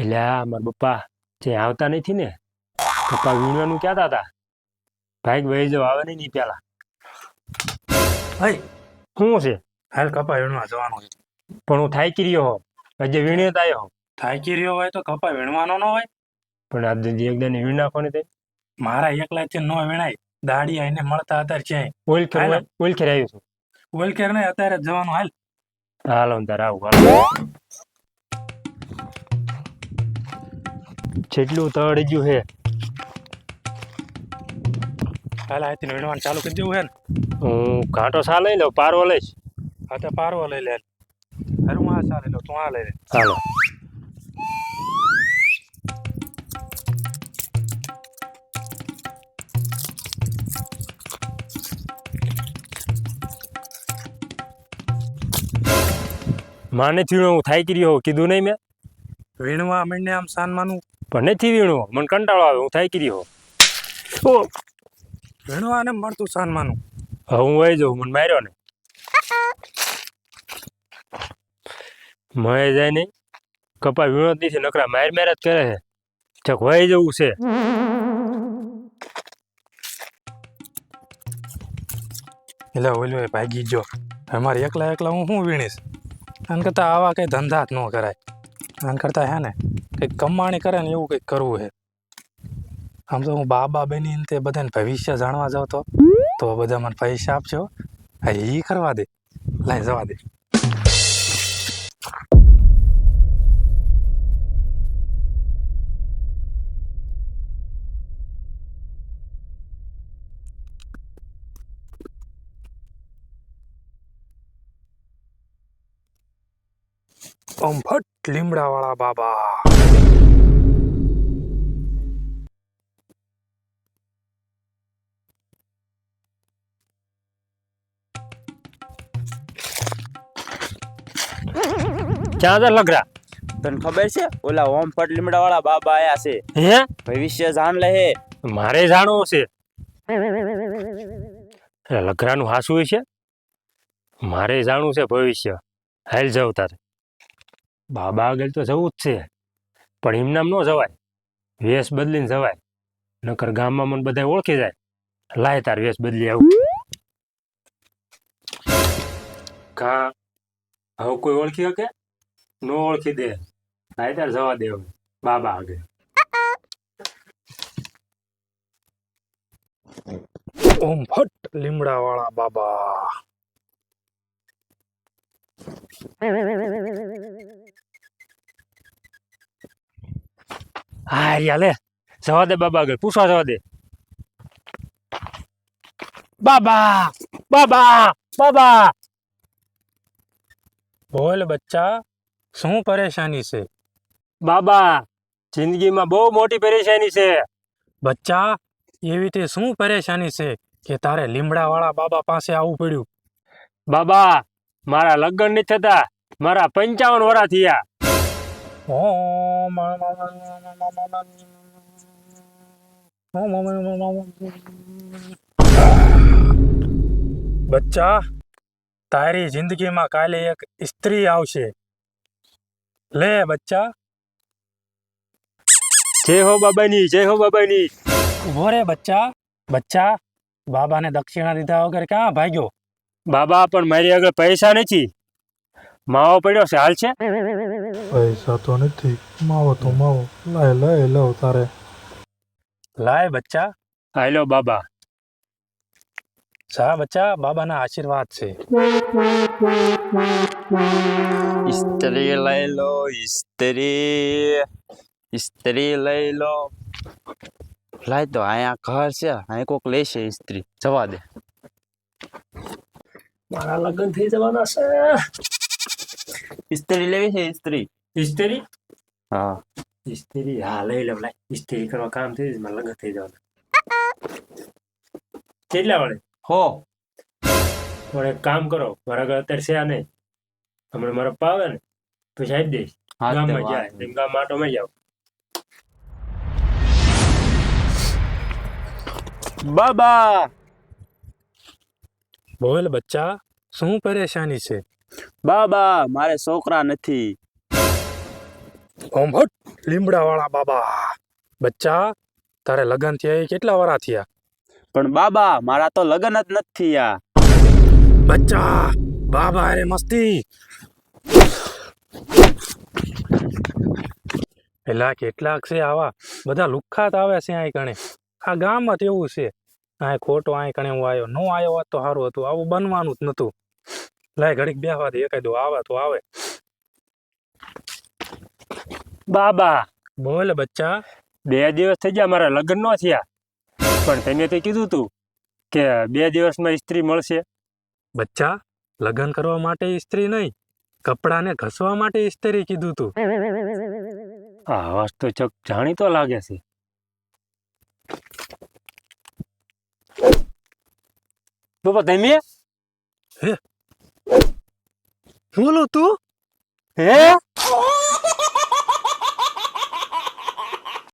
એટલે આ મારા પપ્પા જે આવતા નથી ને પપ્પા વીણવાનું કહેતા હતા. ભાઈ વહી જાવ આવે નહીં પેલા ભાઈ શું છે? હાલ કપા વીણવા જવાનું છે. પણ હું થાકી રહ્યો હો આજે વીણે તો આવ્યો હો થાકી રહ્યો હોય તો કપા વીણવાનો ન હોય. પણ આ એકદમ વીણ નાખવાની તે મારા એકલા છે ન વીણાય. દાડી આઈને મળતા અત્યારે છે ઓઇલ ખેર. ઓઇલ ખેર આવ્યું છું. ઓઇલ ખેર ને અત્યારે જવાનું. હાલ. હાલો ને આવું હાલો. જેટલું તળી ગયું છે. હાલ આથી વીણવાનું ચાલુ કરી દેવું હે ને? હું કાંટો સા લઈ લઉં પારવો લઈશ. હા તો પારવો લઈ લે. હાલ હું આ સા લઈ લઉં તું આ લઈ લે. ચાલો માને થયું હું થાય હોઉં. કીધું નહીં મેં? વીણવા મને આમ સાનમાનું? પણ નથી વીણવો. મને કંટાળો આવે. હું થાકી રહ્યો. ઓ વીણવા ને મળતું સાનમાનું? હવે હું વહી જાઉં. મને માર્યો ને મય જાય નહીં. કપા વીણો જ નથી. નકરા માર માર જ કરે છે. ચક વહી જવું છે. એટલે ઓલું ભાગી જો અમારે એકલા એકલા હું શું વીણીશ? આન કરતા આવા કઈ ધંધા જ ન કરાય. આન કરતા હે ને, કંઈક કમાણી કરે ને એવું કંઈક કરવું છે આમ તો હું બાબા બની તે બધાને ભવિષ્ય જાણવા જાઉં તો તો બધા મને પૈસા આપજો. હા, એ કરવા દે. લાઈ જવા દે. ઓમ ફટ. લીમડા વાળા બાબા. ક્યાં જા લગરા. તને ખબર છે ઓલા ઓમ ફટ લીમડા વાળા બાબા આયા છે? હે? ભવિષ્ય જાણ લે હે. મારે જાણવું છે. લગરાનું હાસું છે? મારે જાણવું છે ભવિષ્ય. હાલ જાવ તારે. બાબા આગળ તો જવું જ છે. પણ એમનામ ન જવાય. વેશ બદલીને જવાય. નકર ગામમાં મને બધા ઓળખી જાય. લાય તાર વેશ બદલી આવું. કા? હવે કોઈ ઓળખી શકે? ન ઓળખી દે. લાય તાર જવા દે હવે. બાબા આગળ. ઓમ ફટ લીમડા વાળા બાબા. હા લે જવા દે બાબા આગળ પૂછવા જવા દે બાબા બાબા બાબા બોલ બચ્ચા શું પરેશાની છે બાબા જિંદગીમાં બહુ મોટી પરેશાની છે બચ્ચા એવી તે શું પરેશાની છે કે તારે લીમડા વાળા બાબા પાસે આવવું પડ્યું બાબા મારા લગ્ન નથી થતા મારા પંચાવન વરા થયા બચ્ચા તારી જિંદગીમાં કાલે એક સ્ત્રી આવશે. લે બચ્ચા. જય હો બાબાની જય હો બાબાની. ઊભો રે બચ્ચા. બચ્ચા બાબાને દક્ષિણા દીધા વગર ક્યાં ભાગ્યો? બાબા પણ મારી આગળ પૈસા નથી. માવો પડ્યો છે હાલ છે. પૈસા તો નથી. માવો તો માવો. લાય લાય લવ તારે. લાય બચ્ચા. હાલો બાબા. જા બચ્ચા બાબાના આશીર્વાદ છે. ઇસ્ત્રી લઈ લો ઇસ્ત્રી. ઇસ્ત્રી લઈ લો. લાય તો અહીંયા ઘર છે અહીંયા કોક લેશે ઇસ્ત્રી. જવા દે. મારા લગ્ન થઈ જવાના છે. ઇસ્ત્રી લેવી છે ઇસ્ત્રી ઇસ્ત્રી હા ઇસ્ત્રી હા લઈ લઉં લાય ઇસ્ત્રી કરવા કામ થઈ જશે મારા લગ્ન થઈ જવાના કેટલા વળે હો પણ એક કામ કરો મારા ઘર અત્યારે છે નહીં હમણાં મારા પપ્પા આવે ને પછી આપી દઈશ ગામમાં જાય એમ ગામ માટો માં જાવ બાબા બોલ બચ્ચા શું પરેશાની છે બાબા મારે છોકરા નથી. ઓમ લીમડા વાળા બાબા. બચ્ચા તારે લગન થયા કેટલા વરા થયા? પણ બાબા મારા તો લગન જ નથી થયા. બચ્ચા બાબા અરે મસ્તી. પેલા કેટલાક છે આવા. બધા લુખ્ખાત આવે છે અહીં કણે. આ ગામમાં જ એવું છે. આ ખોટો અહીં કણે હું આવ્યો નો આવ્યો હોત તો સારું હતું. આવું બનવાનું જ નતું. લાય ઘડીક બેહવા દે એકાદો આવે તો આવે. બાબા. બોલ બચ્ચા. બે દિવસ થઈ ગયા મારા લગ્ન નો થયા. પણ તમે તો કીધું તું કે બે દિવસમાં ઇસ્ત્રી મળશે. બચ્ચા લગ્ન કરવા માટે ઇસ્ત્રી નહીં કપડાને ઘસવા માટે ઇસ્ત્રી કીધું તું. આ અવાજ તો ચક જાણીતો લાગે છે. બાપા તમે? બોલો તું હે